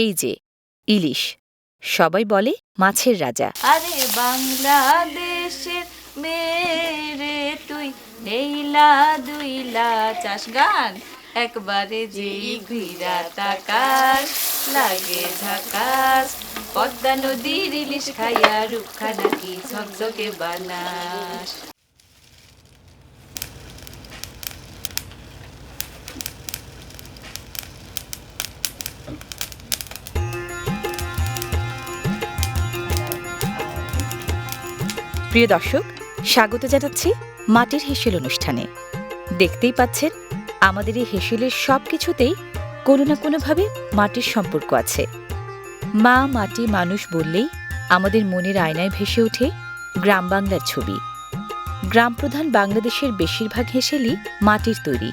এই যে, ইলিশ। সবাই বলে মাছের রাজা। আরে বাংলাদেশের মেরে তুই নেইলা দুইলা চাষ গান। একবারে যেই ঘুইরা তাকাস লাগে ঝাকাস। পদ্মা নদীর ইলিশ খাইয়া রুখা নাকি ঝকঝকে বানাস। প্রিয় দর্শক, স্বাগত জানাচ্ছি মাটির হেসেল অনুষ্ঠানে। দেখতেই পাচ্ছেন, আমাদের এই হেসেলের সব কিছুতেই কোনো না কোনোভাবে মাটির সম্পর্ক আছে। মা মাটি মানুষ বললেই আমাদের মনের আয়নায় ভেসে ওঠে গ্রাম বাংলার ছবি। গ্রাম প্রধান বাংলাদেশের বেশিরভাগ হেসেলই মাটির তৈরি।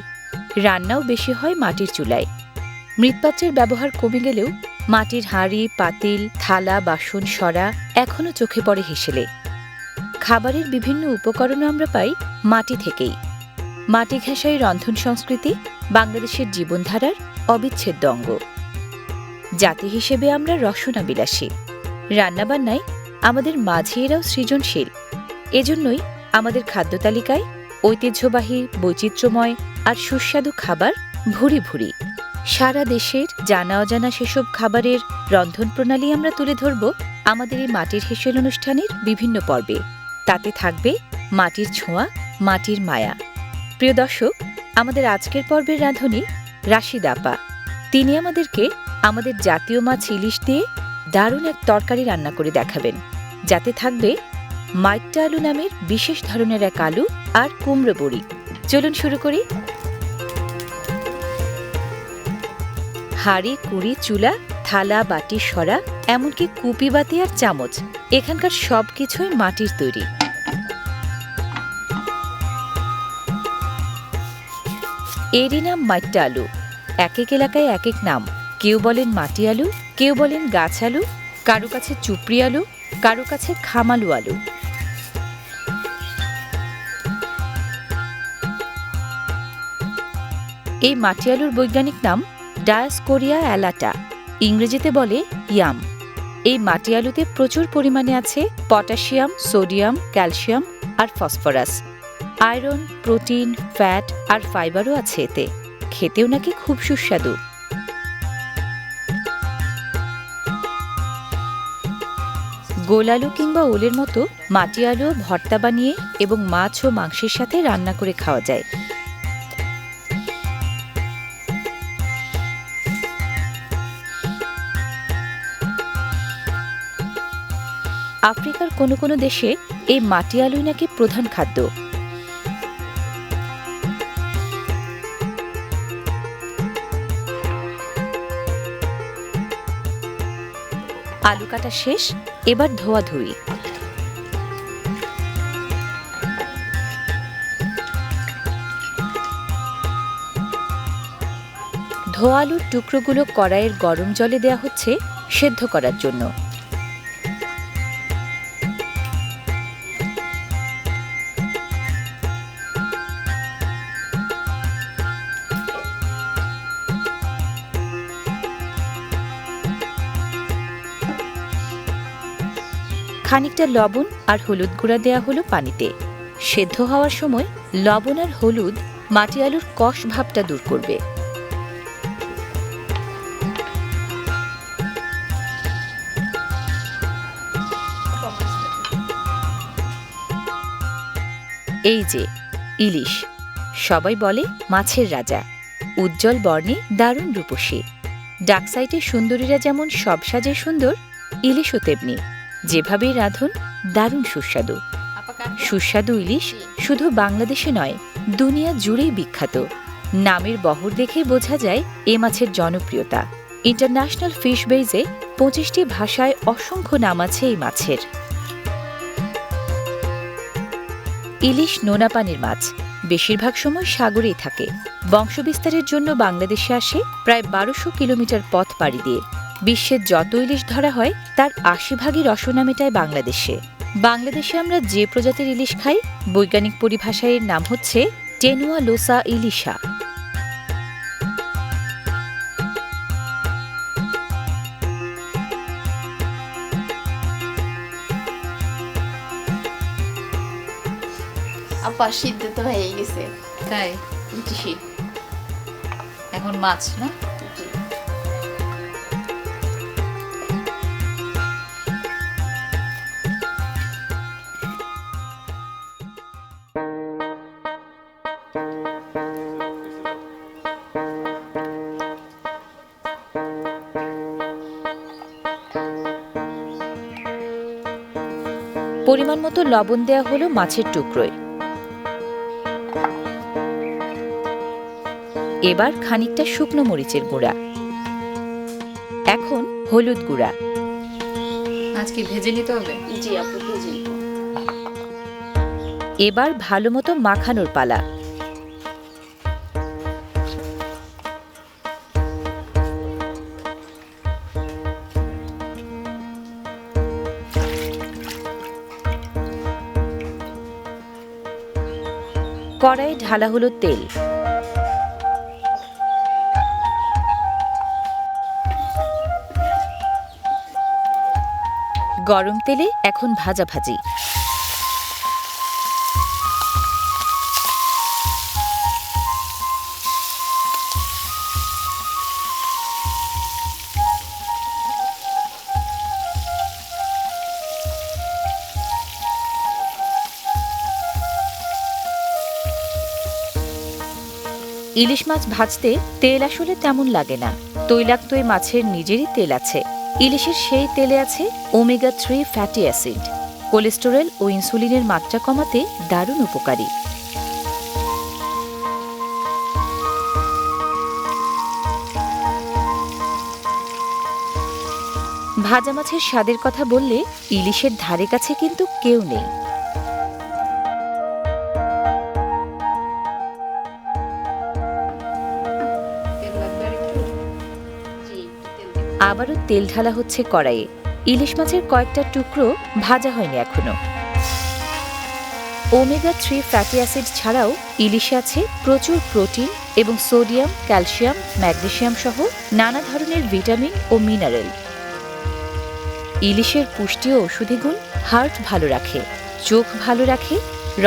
রান্নাও বেশি হয় মাটির চুলায়। মৃৎপাত্রের ব্যবহার কমে গেলেও মাটির হাঁড়ি, পাতিল, থালা, বাসন, সরা এখনও চোখে পড়ে হেসেলে। খাবারের বিভিন্ন উপকরণও আমরা পাই মাটি থেকেই। মাটি ঘেঁষাই রন্ধন সংস্কৃতি বাংলাদেশের জীবনধারার অবিচ্ছেদ্য অঙ্গ। জাতি হিসেবে আমরা রসনা বিলাসী রান্নাবান্নায় আমাদের মাঝে এরাও সৃজনশীল। এজন্যই আমাদের খাদ্য তালিকায় ঐতিহ্যবাহী, বৈচিত্র্যময় আর সুস্বাদু খাবার ভুরি ভুরি। সারা দেশের জানা অজানা সেসব খাবারের রন্ধন প্রণালী আমরা তুলে ধরব আমাদের এই মাটির হেসেল অনুষ্ঠানের বিভিন্ন পর্বে। তাতে থাকবে মাটির ছোঁয়া, মাটির মায়া। প্রিয় দর্শক, আমাদের আজকের পর্বের রাঁধুনি রাশিদ আপা। তিনি আমাদেরকে আমাদের জাতীয় মাছ ইলিশ দিয়ে দারুণ এক তরকারি রান্না করে দেখাবেন। যাতে থাকবে মাইট্টা আলু নামের বিশেষ ধরনের এক আলু আর কুমড়ো বড়ি। চলুন শুরু করি। হাড়ি, কুড়ি, চুলা থালা, বাটি, সরা, এমনকি কুপি, বাতি আর চামচ। এখানকার সব কিছুই মাটির তৈরি। এরই নাম মাইট্টা আলু। এক এক এলাকায় এক এক নাম। কেউ বলেন মাটি আলু, কেউ বলেন গাছ আলু, কারও কাছে চুপড়ি আলু, কারও কাছে খামালু আলু। এই মাটি আলুর বৈজ্ঞানিক নাম ডায়াসকোরিয়া অ্যালাটা। ইংরেজিতে বলে ইয়াম। এই মাটি আলুতে প্রচুর পরিমাণে আছে পটাশিয়াম, সোডিয়াম, ক্যালসিয়াম আর ফসফরাস। আয়রন, প্রোটিন, ফ্যাট আর ফাইবারও আছে এতে। খেতেও নাকি খুব সুস্বাদু। গোল আলু কিংবা ওলের মতো মাটি আলু ভর্তা বানিয়ে এবং মাছ ও মাংসের সাথে রান্না করে খাওয়া যায়। আফ্রিকার কোনো কোনো দেশে এই মাটি আলুই নাকি প্রধান খাদ্য। আলু কাটা শেষ, এবার ধোয়া ধুই। ধোয়া আলুর টুকরোগুলো কড়াইয়ের গরম জলে দেয়া হচ্ছে সেদ্ধ করার জন্য। খানিকটা লবণ আর হলুদ গুঁড়া দেয়া হলো পানিতে। সেদ্ধ হওয়ার সময় লবণ আর হলুদ মাটি আলুর কষ ভাবটা দূর করবে। এই যে, ইলিশ। সবাই বলে মাছের রাজা। উজ্জ্বল বর্ণে দারুণ রূপসী। ডাকসাইটের সুন্দরীরা যেমন সব সাজে সুন্দর, ইলিশও তেমনি। যেভাবেই রাঁধুন, দারুণ সুস্বাদু। সুস্বাদু ইলিশ শুধু বাংলাদেশে নয়, দুনিয়া জুড়েই বিখ্যাত। নামের বহর দেখে বোঝা যায় এ মাছের জনপ্রিয়তা। ইন্টারন্যাশনাল ফিশ বেইজে পঁচিশটি ভাষায় অসংখ্য নাম আছে এই মাছের। ইলিশ নোনা পানির মাছ বেশিরভাগ সময় সাগরেই থাকে। বংশবিস্তারের জন্য বাংলাদেশে আসে প্রায় বারোশো কিলোমিটার পথ পাড়ি দিয়ে। বিশ্বের যত ইলিশ ধরা হয় তার আশি ভাগই রসনা মেটায় বাংলাদেশে। বাংলাদেশে আমরা যে প্রজাতির ইলিশ খাই বৈজ্ঞানিক পরিভাষায় এর নাম হচ্ছে টেনুয়া লোসা ইলিশা। আপা সিদ্ধ তো হয়ে গেছে। তাই? এখন মাছ না? পরিমাণ মতো লবণ দেয়া হলো মাছের টুকরোয়। এবার খানিকটা শুকনো মরিচের গুঁড়া। এখন হলুদ গুঁড়া। আজকে ভেজে নিতে হবে? জি আপু ভেজে। এবার ভালো মতো মাখানোর পালা। কড়াইয়ে ঢালা হলো তেল। গরম তেলে এখন ভাজা ভাজি ইলিশ মাছ ভাজতে তেল আসলে তেমন লাগে না। তৈলাক্ত মাছের নিজেরই তেল আছে। ইলিশের সেই তেলে আছে omega three fatty acid cholesterol ও ইনসুলিনের মাত্রা কমাতে দারুণ উপকারী। ভাজা মাছের স্বাদের কথা বললে ইলিশের ধারে কাছে কিন্তু কেউ নেই। আবারও তেল ঢালা হচ্ছে কড়াইয়ে। ইলিশ মাছের কয়েকটা টুকরো ভাজা হয়নি এখনও। ওমেগা থ্রি ফ্যাটি অ্যাসিড ছাড়াও ইলিশে আছে প্রচুর প্রোটিন এবং সোডিয়াম, ক্যালসিয়াম, ম্যাগনেসিয়াম সহ নানা ধরনের ভিটামিন ও মিনারেল। ইলিশের পুষ্টি ও ওষুধি গুণ হার্ট ভালো রাখে, চোখ ভালো রাখে,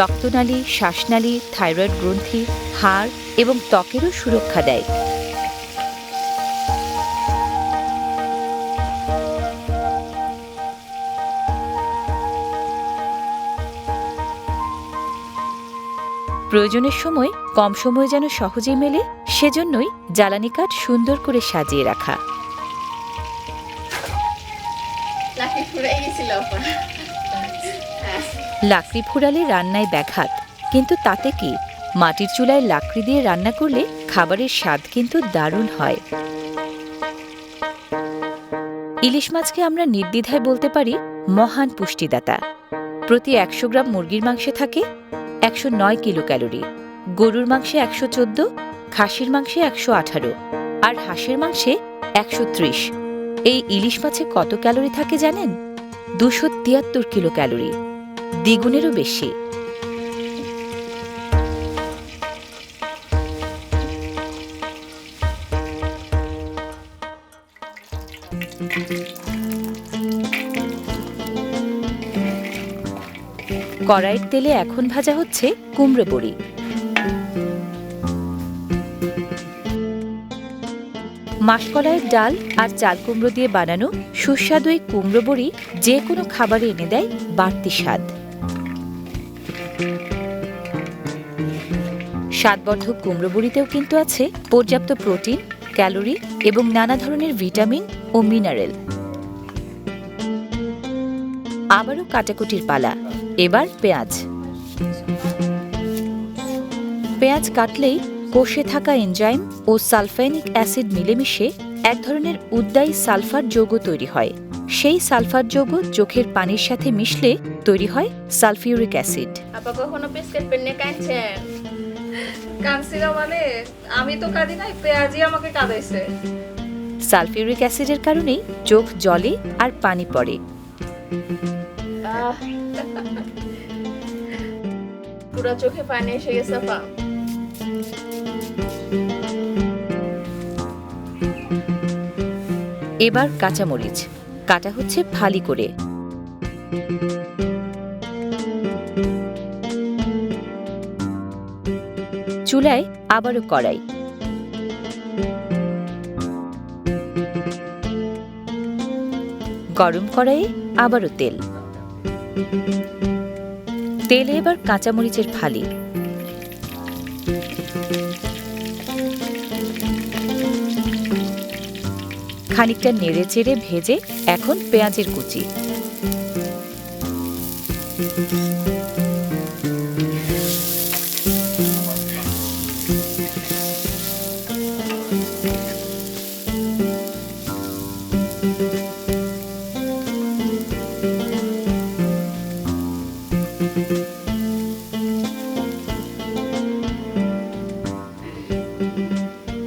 রক্তনালী, শ্বাসনালী, থাইরয়েড গ্রন্থি, হাড় এবং ত্বকেরও সুরক্ষা দেয়। প্রয়োজনের সময় কম সময় যেন সহজেই মেলে সেজন্যই জ্বালানি কাঠ সুন্দর করে সাজিয়ে রাখা। লাকড়ি ফুরালে রান্নায় ব্যাঘাত। কিন্তু তাতে কি? মাটির চুলায় লাকড়ি দিয়ে রান্না করলে খাবারের স্বাদ কিন্তু দারুণ হয়। ইলিশ মাছকে আমরা নির্দ্বিধায় বলতে পারি মহান পুষ্টিদাতা। প্রতি একশো গ্রাম মুরগির মাংসে থাকে একশো নয় কিলো ক্যালোরি গরুর মাংসে একশো চোদ্দ, খাসির মাংসে একশো আঠারো আর হাঁসের মাংসে একশো ত্রিশ। এই ইলিশ মাছে কত ক্যালোরি থাকে জানেন? দুশো তিয়াত্তর কিলো ক্যালোরি দ্বিগুণেরও বেশি। কড়াইয়ের তেলে এখন ভাজা হচ্ছে কুমড়ো বড়ি মাসকলাইয়ের ডাল আর চাল কুমড়ো দিয়ে বানানো সুস্বাদু এই কুমড়ো বড়ি যে কোনো খাবারে এনে দেয় বাড়তি স্বাদ। স্বাদবর্ধক কুমড়ো বড়িতেও কিন্তু আছে পর্যাপ্ত প্রোটিন, ক্যালোরি এবং নানা ধরনের ভিটামিন ও মিনারেল। আবারও কাটাকুটির পালা। এবার পেঁয়াজ। পেঁয়াজ কাটলেই কোষে থাকা এনজাইম ও সালফাইনিক অ্যাসিড মিলেমিশে এক ধরনের উদ্দায়ী সালফার যৌগ তৈরি হয়। সেই সালফার যৌগ চোখের পানির সাথে মিশলে তৈরি হয় সালফিউরিক অ্যাসিড। আপা কখনো বিস্কিট পেন কাঁদছেন কানছিলাম মানে আমি তো কাঁদি নাই পেঁয়াজি আমাকে কাঁদাইছে। সালফিউরিক অ্যাসিডের কারণেই চোখ জলে আর পানি পড়ে। আহ। পুরো চোখে পানি এসে গেছে, আপা। এবার কাঁচামরিচ, কাটা হচ্ছে ফালি করে। চুলায় আবারও কড়াই। গরম কড়াইয়ে আবারও তেল। তেলে এবার কাঁচামরিচের ফালি। খানিকটা নেড়ে চেড়ে ভেজে এখন পেঁয়াজের কুচি।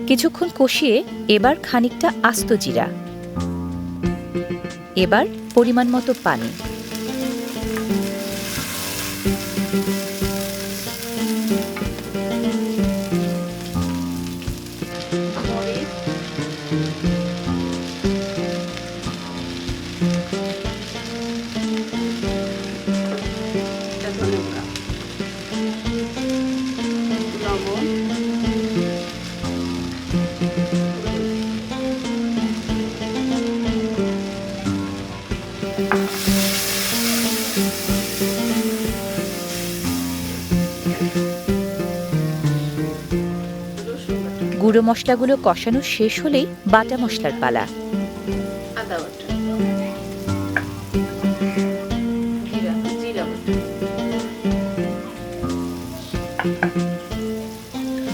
কিছুক্ষণ কষিয়ে এবার খানিকটা আস্ত জিরা। এবার পরিমাণ মতো পানি। লবণ। গুঁড়ো মশলাগুলো কষানো শেষ হলেই বাটা মশলার পালা।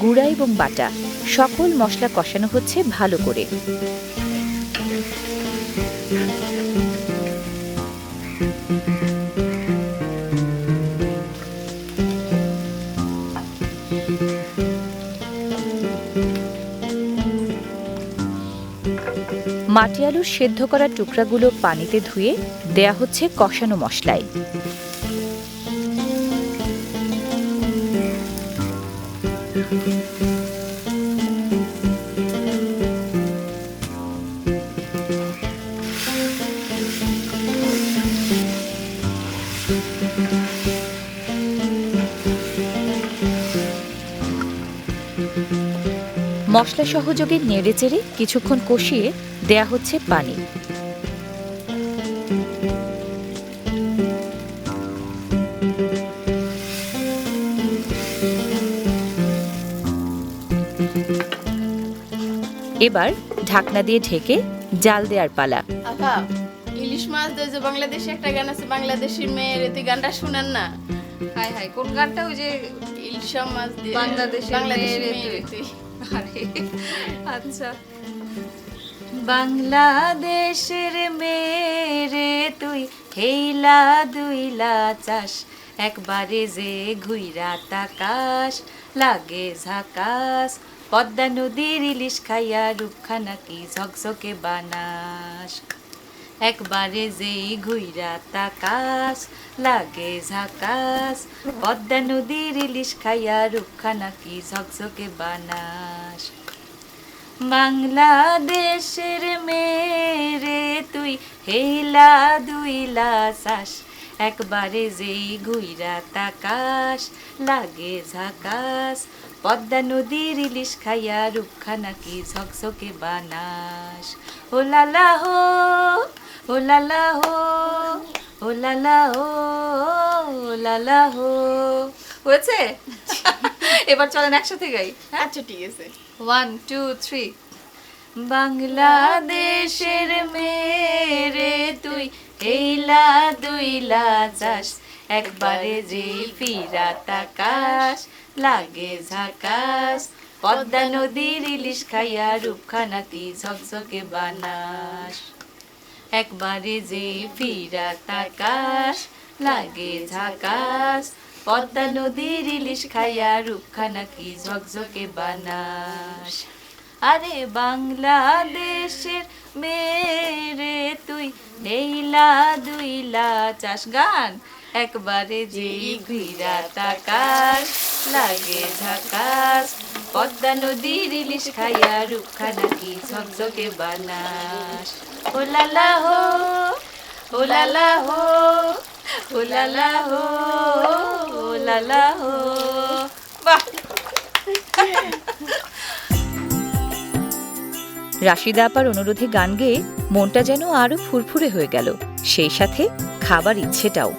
গুঁড়া এবং বাটা, সকল মশলা কষানো হচ্ছে ভালো করে। মাটি আলুর সেদ্ধ করা টুকরাগুলো পানিতে ধুয়ে দেয়া হচ্ছে কষানো মশলায়। মশলা সহযোগে নেড়ে চেড়ে কিছুক্ষণ কষিয়ে দেয়া হচ্ছে পানি। এবার ঢাকনা দিয়ে ঢেকে জাল দেওয়ার পালা। ইলিশ মাছ দিয়ে যে বাংলাদেশে একটা গান আছে বাংলাদেশের মেয়ের তুই গানটা শুনেন না। হাই হাই কোন গানটা? ওই যে ইলিশা মাছ দিয়ে বাংলাদেশের মেয়েরে। তুই আরে আচ্ছা। বাংলাদেশের মেরে তুই, হেইলা দুইলা চাস। একবারে যে ঘুইরা তাকাস, লাগে ঝাকাস। পদ্মা নদীর ইলিশ খাইয়া রূপখানা কি ঝকঝকে বানাস। একবারে যেই ঘুইরা তাকাস, লাগে ঝাকাস। পদ্মা নদীর ইলিশ খাইয়া রূপখানা কি ঝকঝকে বানাস। বাংলাদেশের মেরে তুই হেলা দুইলা চাস। একবারে যেই ঘুইরা তাকাস, লাগে ঝাকাস। পদ্মা নদীর ইলিশ খাইয়া রূপখানা কি ঝকঝকে বানাস। ও লালা হো ও লালা হো ও লালা হো ও লালা হো। হয়েছে? এবার চলেন একসাথে গাই আচ্ছা ঠিক আছে। ওয়ান টু থ্রি বাংলাদেশের মেরে তুই হেলা দুইলা যাস। একবারে যে ফিরা তাকাস লাগে ঝাকাস। পদ্মা নদীর ইলিশ খাইয়া রূপখানা কি ঝকঝকে বানাস। একবারে যে ফিরা তাকাস লাগে ঝাকাস পদ্মা নদীর ইলিশ খাইয়া রূপখানা কি ঝকঝকে বানাস। আরে বাংলাদেশের মেরে তুই নেইলা দুইলা চাস গান। একবারে যে ঘুরা তাকাস লাগে ঝাকাস। পদ্মা নদীর ইলিশ খাইয়া রুখা নাকি ঝকঝকে বানাস। ও লালা হো ও লালা হো ও লালা হো ও লালা হো। বাহ! রাশিদা আপার অনুরোধে গান গেয়ে মনটা যেন আরও ফুরফুরে হয়ে গেল। সেই সাথে খাবার ইচ্ছেটাও।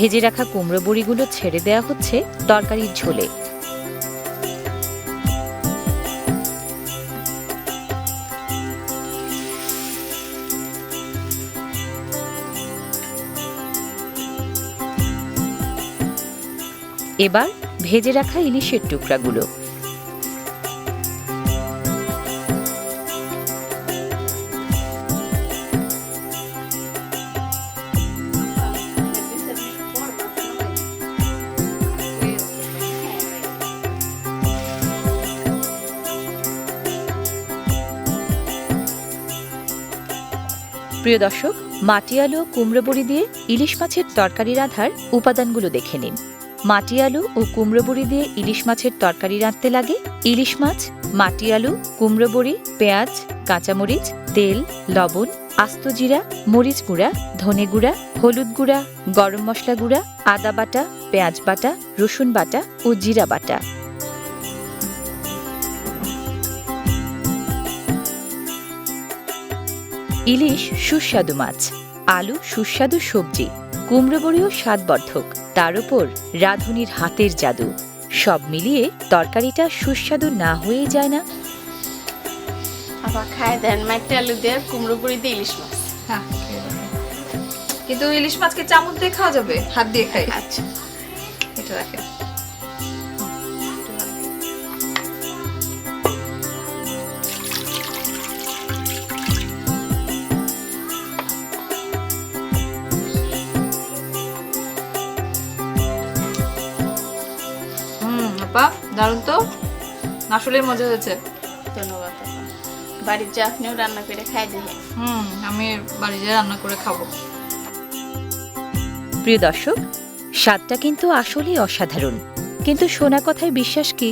ভেজে রাখা কুমড়ো বড়িগুলো ছেড়ে দেওয়া হচ্ছে তরকারির ঝোলে। এবার ভেজে রাখা ইলিশের টুকরাগুলো। প্রিয় দর্শক, মাটি আলু কুমড়ো বড়ি দিয়ে ইলিশ মাছের তরকারি রাঁধার উপাদানগুলো দেখে নিন। মাটি আলু ও কুমড়ো বড়ি দিয়ে ইলিশ মাছের তরকারি রাঁধতে লাগে ইলিশ মাছ, মাটি আলু, কুমড়ো বড়ি, পেঁয়াজ, কাঁচামরিচ, তেল, লবণ, আস্ত জিরা, মরিচ গুঁড়া, ধনে গুঁড়া, হলুদ গুঁড়া, গরম মশলা গুঁড়া, আদা বাটা, পেঁয়াজ বাটা, রসুন বাটা ও জিরা বাটা। ইলিশ সুস্বাদু মাছ আলু সুস্বাদু সবজি কুমড়ো বড়িও স্বাদবর্ধক তার উপর রাঁধুনির হাতের জাদু সব মিলিয়ে তরকারিটা সুস্বাদু না হয়ে যায় না। আবার খায় দেন মাটি আলু দিয়ে কুমড়ো বড়ি দিয়ে ইলিশ মাছ। হ্যাঁ কিন্তু ইলিশ মাছকে চামচ দিয়ে খাওয়া যাবে? হাত দিয়ে খাই। আচ্ছা। এটা রাখেন। দারুণ তো? আসলে মজা হয়েছে। ধন্যবাদ। বাড়ির যা আপনিও রান্না করে খাই দেখেন হুম আমি বাড়িতে রান্না করে খাব। প্রিয় দর্শক স্বাদটা কিন্তু আসলেই অসাধারণ। কিন্তু শোনা কথায় বিশ্বাস কি?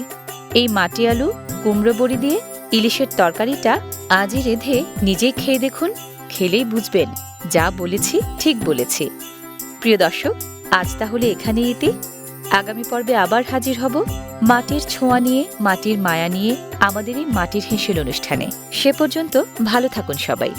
এই মাটি আলু কুমড়ো বড়ি দিয়ে ইলিশের তরকারিটা আজই রেঁধে নিজেই খেয়ে দেখুন খেলেই বুঝবেন যা বলেছি ঠিক বলেছি। প্রিয় দর্শক আজ তাহলে এখানেই এতে আগামী পর্বে আবার হাজির হব মাটির ছোঁয়া নিয়ে, মাটির মায়া নিয়ে আমাদেরই মাটির হেসেল অনুষ্ঠানে। সে পর্যন্ত ভালো থাকুন সবাই।